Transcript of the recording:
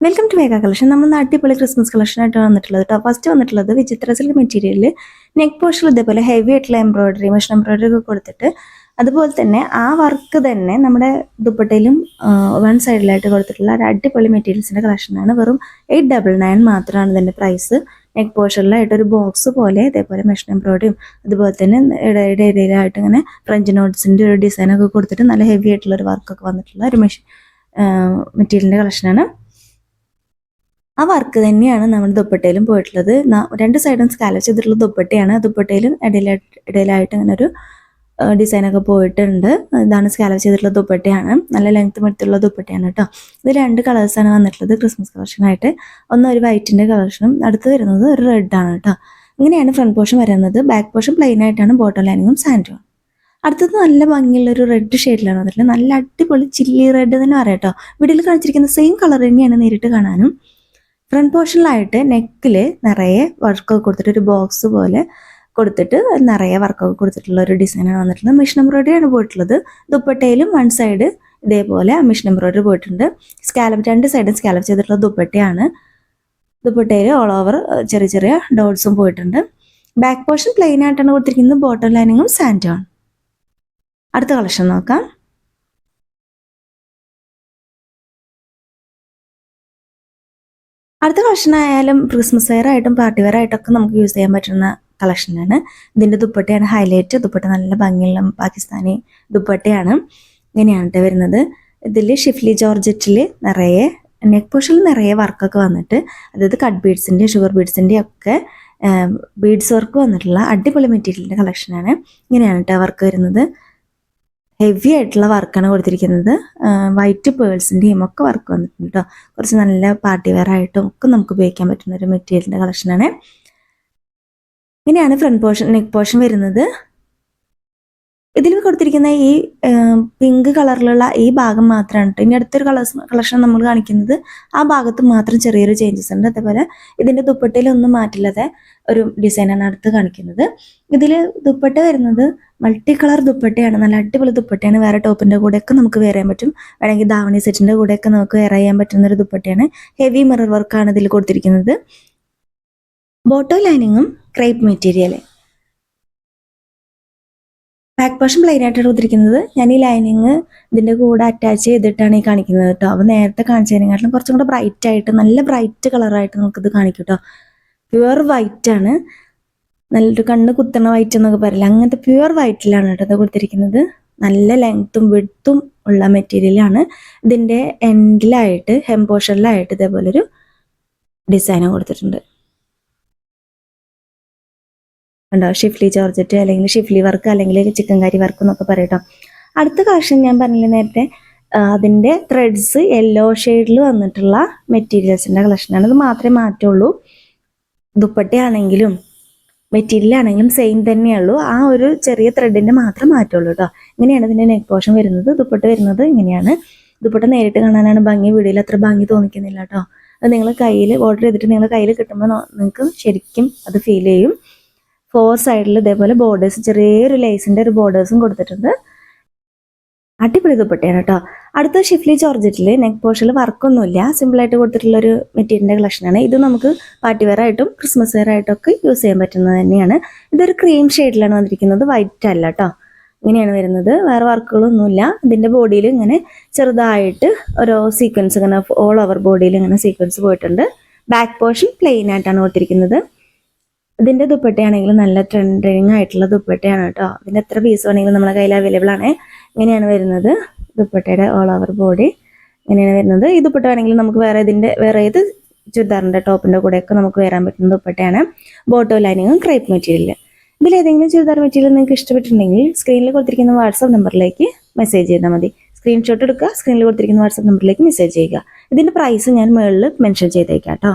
Welcome to വേഗ collection നമ്മൾ അടിപൊളി ക്രിസ്മസ് കളക്ഷൻ ആയിട്ട് വന്നിട്ടുള്ളത് കേട്ടോ ഫസ്റ്റ് വന്നിട്ടുള്ളത് വിചിത്ര സിൽക്ക് മെറ്റീരിയലിൽ നെക്ക് പോർഷൻ ഇതേപോലെ ഹെവി ആയിട്ടുള്ള എംബ്രോയിഡറി മെഷീൻ എംബ്രോയിഡറി ഒക്കെ കൊടുത്തിട്ട് അതുപോലെ തന്നെ ആ വർക്ക് തന്നെ നമ്മുടെ ദുപ്പട്ടയിലും വൺ സൈഡിലായിട്ട് കൊടുത്തിട്ടുള്ള ഒരു അടിപൊളി മെറ്റീരിയൽസിന്റെ കളക്ഷനാണ് വെറും എയ്റ്റ് ഡബിൾ നയൻ മാത്രമാണ് ഇതിന്റെ പ്രൈസ് നെക്ക് പോർഷനിലായിട്ട് ഒരു ബോക്സ് പോലെ ഇതേപോലെ മെഷീൻ എംബ്രോയിഡറിയും അതുപോലെ തന്നെ ഇടയുടെ ഇടയിലായിട്ട് ഇങ്ങനെ ഫ്രഞ്ച് നോട്ട്സിന്റെ ഒരു ഡിസൈനൊക്കെ കൊടുത്തിട്ട് നല്ല ഹെവി ആയിട്ടുള്ള ഒരു വർക്കൊക്കെ വന്നിട്ടുള്ള ഒരു മെഷീൻ മെറ്റീരിയലിന്റെ കളക്ഷനാണ് ആ വർക്ക് തന്നെയാണ് നമ്മുടെ ദുപ്പട്ടയിലും പോയിട്ടുള്ളത്. രണ്ട് സൈഡും സ്കാലപ്പ് ചെയ്തിട്ടുള്ള ദുപ്പട്ടയാണ്. ദുപ്പട്ടയിലും ഇടയിലായിട്ട് ഇടയിലായിട്ട് അങ്ങനെ ഒരു ഡിസൈനൊക്കെ പോയിട്ടുണ്ട്. ഇതാണ് സ്കാലപ്പ് ചെയ്തിട്ടുള്ള ദുപ്പട്ടയാണ്. നല്ല ലെങ്ത് മെടുത്തുള്ള ദുപ്പട്ടയാണ് കേട്ടോ. ഇത് രണ്ട് കളേഴ്സാണ് വന്നിട്ടുള്ളത് ക്രിസ്മസ് കളക്ഷനായിട്ട് ഒന്ന് ഒരു വൈറ്റിന്റെ കളക്ഷനും അടുത്ത് വരുന്നത് ഒരു റെഡ് ആണ് കേട്ടോ. ഇങ്ങനെയാണ് ഫ്രണ്ട് പോർഷൻ വരുന്നത്. ബാക്ക് പോർഷൻ പ്ലെയിൻ ആയിട്ടാണ് ബോട്ടം ലൈനിങ്ങും സാൻഡും അടുത്തത് നല്ല ഭംഗിയുള്ള ഒരു റെഡ് ഷെയ്ഡിലാണ് വന്നിട്ടുള്ളത്. നല്ല അടിപൊളി ചില്ലി റെഡ് തന്നെ പറയാം കേട്ടോ. വീട്ടിൽ കാണിച്ചിരിക്കുന്ന സെയിം കളർ തന്നെയാണ് നേരിട്ട് കാണാനും. ഫ്രണ്ട് പോർഷനിലായിട്ട് നെക്കിൽ നിറയെ വർക്ക് കൊടുത്തിട്ട് ഒരു ബോക്സ് പോലെ കൊടുത്തിട്ട് നിറയെ വർക്കൊക്കെ കൊടുത്തിട്ടുള്ള ഒരു ഡിസൈനാണ് വന്നിട്ടുള്ളത്. മിഷൻ എംബ്രോയിഡറി ആണ് പോയിട്ടുള്ളത്. ദുപ്പട്ടയിലും വൺ സൈഡ് ഇതേപോലെ മിഷൻ എംബ്രോയിഡറി പോയിട്ടുണ്ട്. സ്കാലപ്പ് രണ്ട് സൈഡും സ്കാലപ്പ് ചെയ്തിട്ടുള്ള ദുപ്പട്ടയാണ്. ദുപ്പട്ടയിൽ ഓൾ ഓവർ ചെറിയ ചെറിയ ഡോട്ട്സും പോയിട്ടുണ്ട്. ബാക്ക് പോർഷൻ പ്ലെയിൻ ആയിട്ടാണ് കൊടുത്തിരിക്കുന്നത്. ബോട്ടം ലൈനിങ്ങും സാൻഡും അടുത്ത കളക്ഷൻ നോക്കാം. അടുത്ത കളക്ഷൻ ആയാലും ക്രിസ്മസ് വെയർ ആയിട്ടും പാർട്ടി വെയർ ആയിട്ടൊക്കെ നമുക്ക് യൂസ് ചെയ്യാൻ പറ്റുന്ന കളക്ഷനാണ് ഇതിന്റെ ദുപ്പട്ടയാണ് ഹൈലൈറ്റ് ദുപ്പട്ട നല്ല ഭംഗിയുള്ള പാകിസ്ഥാനി ദുപ്പട്ടയാണ്. ഇങ്ങനെയാണ് കേട്ടോ വരുന്നത്. ഇതിൽ ഷിഫ്ലി ജോർജറ്റിൽ നിറയെ നെക്ക് പോഷനിൽ നിറയെ വർക്കൊക്കെ വന്നിട്ട് അതായത് കട്ട് ബീഡ്സിന്റെ ഷുഗർ ബീഡ്സിന്റെ ഒക്കെ ബീഡ്സ് വർക്ക് വന്നിട്ടുള്ള അടിപൊളി മെറ്റീരിയലിന്റെ കളക്ഷനാണ് ഇങ്ങനെയാണ് കേട്ടോ വർക്ക് വരുന്നത്. ഹെവി ആയിട്ടുള്ള വർക്കാണ് കൊടുത്തിരിക്കുന്നത്. വൈറ്റ് പേഴ്സിന്റെയും ഒക്കെ വർക്ക് വന്നിട്ടുണ്ട് കേട്ടോ കുറച്ച് നല്ല പാർട്ടി വെയർ ആയിട്ടും ഒക്കെ നമുക്ക് ഉപയോഗിക്കാൻ പറ്റുന്ന ഒരു മെറ്റീരിയലിന്റെ കളക്ഷനാണ് ഇങ്ങനെയാണ് ഫ്രണ്ട് പോർഷൻ നെക്ക് പോർഷൻ വരുന്നത്. ഇതിൽ കൊടുത്തിരിക്കുന്ന ഈ പിങ്ക് കളറിലുള്ള ഈ ഭാഗം മാത്രമാണ് ഇനി അടുത്തൊരു കളേഴ്സ് കളക്ഷൻ നമ്മൾ കാണിക്കുന്നത് ആ ഭാഗത്ത് മാത്രം ചെറിയൊരു ചേഞ്ചസ് ഉണ്ട്. അതേപോലെ ഇതിന്റെ ദുപ്പട്ടയിലൊന്നും മാറ്റില്ലാതെ ഒരു ഡിസൈനാണ് അടുത്ത് കാണിക്കുന്നത്. ഇതിൽ ദുപ്പട്ട വരുന്നത് മൾട്ടി കളർ ദുപ്പട്ടയാണ്. നല്ല അടിപൊളി ദുപ്പട്ടയാണ്. വേറെ ടോപ്പിന്റെ കൂടെയൊക്കെ നമുക്ക് വേറെ ചെയ്യാൻ പറ്റും. വേണമെങ്കിൽ ധാവണി സെറ്റിന്റെ കൂടെയൊക്കെ നമുക്ക് വേറെ ചെയ്യാൻ പറ്റുന്ന ഒരു ദുപ്പട്ടയാണ്. ഹെവി മിറർ വർക്കാണ് ഇതിൽ കൊടുത്തിരിക്കുന്നത്. ബോട്ടോ ലൈനിങ്ങും crepe material back portion plain ആയിട്ടാണ് കൊടുത്തിരിക്കുന്നത്. ഞാൻ ഈ ലൈനിങ് ഇതിന്റെ കൂടെ അറ്റാച്ച് ചെയ്തിട്ടാണ് ഈ കാണിക്കുന്നത് കേട്ടോ അപ്പോൾ നേരത്തെ കാണിച്ചതിനെക്കാട്ടിലും കുറച്ചും കൂടെ ബ്രൈറ്റ് ആയിട്ട് നല്ല ബ്രൈറ്റ് കളറായിട്ട് നമുക്കിത് കാണിക്കും കേട്ടോ പ്യുവർ വൈറ്റ് ആണ്. നല്ലൊരു കണ്ണ് കുത്തണ വൈറ്റ് എന്നൊക്കെ പറയില്ല? അങ്ങനത്തെ പ്യുവർ വൈറ്റിലാണ് കേട്ടോ ഇത് കൊടുത്തിരിക്കുന്നത്. നല്ല ലെങ്ത്തും വിഡ്ത്തും ഉള്ള മെറ്റീരിയലാണ് ഇതിന്റെ എൻഡിലായിട്ട് ഹെം പോർഷനിലായിട്ട് ഇതേപോലെ ഒരു ഡിസൈനും കൊടുത്തിട്ടുണ്ട്. ഉണ്ടോ ഷിഫ്ലി ജോർജറ്റ് അല്ലെങ്കിൽ ഷിഫ്ലി വർക്ക് അല്ലെങ്കിൽ ചിക്കൻ കറി വർക്ക് എന്നൊക്കെ പറയട്ടോ. അടുത്ത കളക്ഷൻ ഞാൻ പറഞ്ഞില്ല നേരത്തെ? അതിന്റെ ത്രെഡ്സ് യെല്ലോ ഷെയ്ഡിൽ വന്നിട്ടുള്ള മെറ്റീരിയൽസിന്റെ കളക്ഷനാണ് ഇത് മാത്രമേ മാറ്റുള്ളൂ. ദുപ്പട്ടയാണെങ്കിലും മെറ്റീരിയൽ ആണെങ്കിലും സെയിം തന്നെയുള്ളൂ ആ ഒരു ചെറിയ ത്രെഡിന്റെ മാത്രം മാറ്റുള്ളൂ കേട്ടോ ഇങ്ങനെയാണ് ഇതിന്റെ നെക്ക് പോർഷൻ വരുന്നത്. ദുപ്പട്ട വരുന്നത് ഇങ്ങനെയാണ്. ദുപ്പട്ട നേരിട്ട് കാണാനാണ് ഭംഗി. വീഡിയോയിൽ അത്ര ഭംഗി തോന്നിക്കുന്നില്ല കേട്ടോ അത് നിങ്ങൾ കയ്യിൽ ഓർഡർ ചെയ്തിട്ട് നിങ്ങൾ കയ്യിൽ കിട്ടുമ്പോൾ നിങ്ങൾക്ക് ശരിക്കും അത് ഫീൽ ചെയ്യും. ഫോർ സൈഡിൽ ഇതേപോലെ ബോർഡേഴ്സ് ചെറിയൊരു ലേസിന്റെ ഒരു ബോർഡേഴ്സും കൊടുത്തിട്ടുണ്ട്. അടിപൊളി ദുപ്പട്ടയാണ് കേട്ടോ അടുത്ത ഷിഫ്ലി ജോർജറ്റിൽ നെക്ക് പോർഷനിൽ വർക്കൊന്നുമില്ല സിമ്പിളായിട്ട് കൊടുത്തിട്ടുള്ള ഒരു മെറ്റീരിയലിന്റെ കളക്ഷനാണ് ഇത് നമുക്ക് പാർട്ടി വെയർ ആയിട്ടും ക്രിസ്മസ് വെയർ ആയിട്ടും ഒക്കെ യൂസ് ചെയ്യാൻ പറ്റുന്നത് തന്നെയാണ്. ഇതൊരു ക്രീം ഷെയ്ഡിലാണ് വന്നിരിക്കുന്നത്. വൈറ്റ് അല്ല കേട്ടോ ഇങ്ങനെയാണ് വരുന്നത്. വേറെ വർക്കുകളൊന്നുമില്ല ഇതിന്റെ ബോഡിയിൽ ഇങ്ങനെ ചെറുതായിട്ട് ഓരോ സീക്വൻസ് ഇങ്ങനെ ഓൾ ഓവർ ബോഡിയിൽ ഇങ്ങനെ സീക്വൻസ് പോയിട്ടുണ്ട്. ബാക്ക് പോർഷൻ പ്ലെയിൻ ആയിട്ടാണ് കൊടുത്തിരിക്കുന്നത്. ഇതിന്റെ ദുപ്പട്ടയാണെങ്കിൽ നല്ല ട്രെൻഡിങ് ആയിട്ടുള്ള ദുപ്പട്ടയാണ് കേട്ടോ. ഇതിന്റെ എത്ര പീസ് വേണമെങ്കിലും നമ്മുടെ കയ്യിൽ അവൈലബിൾ ആണ്. ഇങ്ങനെയാണ് വരുന്നത്. ദുപ്പട്ടയുടെ ഓൾ ഓവർ ബോഡി ഇങ്ങനെയാണ് വരുന്നത്. ഈ ദുപ്പട്ട വേണമെങ്കിൽ നമുക്ക് വേറെ ഇതിന്റെ വേറെ ഏത് ചുരിദാറിന്റെ ടോപ്പിന്റെ കൂടെയൊക്കെ നമുക്ക് വരാൻ പറ്റുന്ന ദുപ്പട്ടയാണ്. ബോട്ടോ ലൈനിങ്ങും ക്രൈപ്പ് മെറ്റീരിയൽ ഇതിൽ ഏതെങ്കിലും ചുരിദാർ മെറ്റീരിയൽ നിങ്ങൾക്ക് ഇഷ്ടപ്പെട്ടിട്ടുണ്ടെങ്കിൽ സ്ക്രീനിൽ കൊടുത്തിരിക്കുന്ന വാട്സപ്പ് നമ്പറിലേക്ക് മെസ്സേജ് ചെയ്താൽ മതി. സ്ക്രീൻഷോട്ട് എടുക്കുക സ്ക്രീനിൽ കൊടുത്തിരിക്കുന്ന വാട്സപ്പ് നമ്പറിലേക്ക് മെസ്സേജ് ചെയ്യുക. ഇതിന്റെ പ്രൈസ് ഞാൻ മുകളിൽ മെൻഷൻ ചെയ്തേക്കാം കേട്ടോ.